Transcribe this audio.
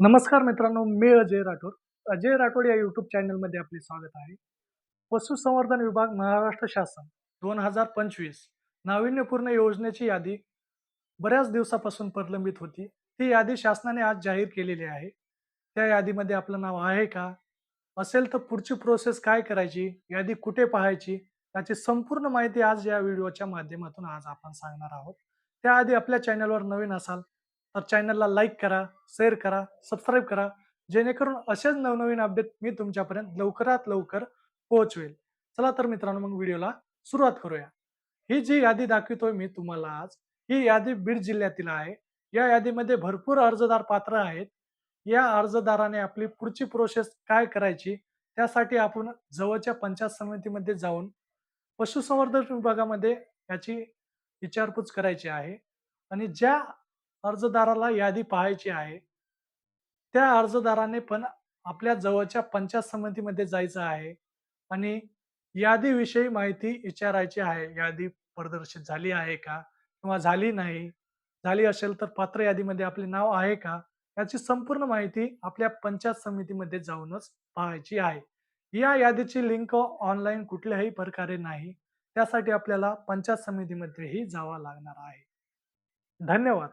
नमस्कार मित्रांनो मी अजय राठोड. अजय राठोड या युट्यूब चॅनलमध्ये आपले स्वागत आहे. पशुसंवर्धन विभाग महाराष्ट्र शासन दोन हजार पंचवीस. नाविन्यपूर्ण योजनेची यादी बऱ्याच दिवसापासून प्रलंबित होती. ती यादी शासनाने आज जाहीर केलेली आहे. त्या यादीमध्ये आपलं नाव आहे का? असेल तर पुढची प्रोसेस काय करायची? यादी कुठे पाहायची? याची संपूर्ण माहिती आज या व्हिडिओच्या माध्यमातून आज आपण सांगणार आहोत. त्याआधी आपल्या चॅनलवर नवीन असाल तर चॅनलला लाईक करा शेअर करा सबस्क्राईब करा. जेणेकरून असेच नवनवीन अपडेट मी तुमच्यापर्यंत लवकरात लवकर पोहोचवेल. चला तर मित्रांनो मग व्हिडिओला सुरुवात करूया. ही जी यादी दाखवतोय मी तुम्हाला आज ही यादी बीड जिल्ह्यातील आहे. या यादीमध्ये भरपूर अर्जदार पात्र आहेत. या अर्जदाराने आपली पुढची प्रोसेस काय करायची त्यासाठी आपण जवळच्या पंचायत समितीमध्ये जाऊन पशुसंवर्धन विभागामध्ये याची विचारपूस करायची आहे. आणि ज्या अर्जदाराला यादी पाहायची आहे. त्या अर्जदाराने पण आपल्या जवळच्या पंचायत समितीमध्ये जायचं आहे आणि यादीविषयी माहिती विचारायची आहे. यादी प्रदर्शित झाली आहे का किंवा झाली नाही? झाली असेल तर पात्र यादीमध्ये आपले नाव आहे का? याची संपूर्ण माहिती आपल्या पंचायत समितीमध्ये जाऊनच पाहायची आहे. या यादीची लिंक ऑनलाईन कुठल्याही प्रकारे नाही. त्यासाठी आपल्याला पंचायत समितीमध्येही जावं लागणार आहे. धन्यवाद.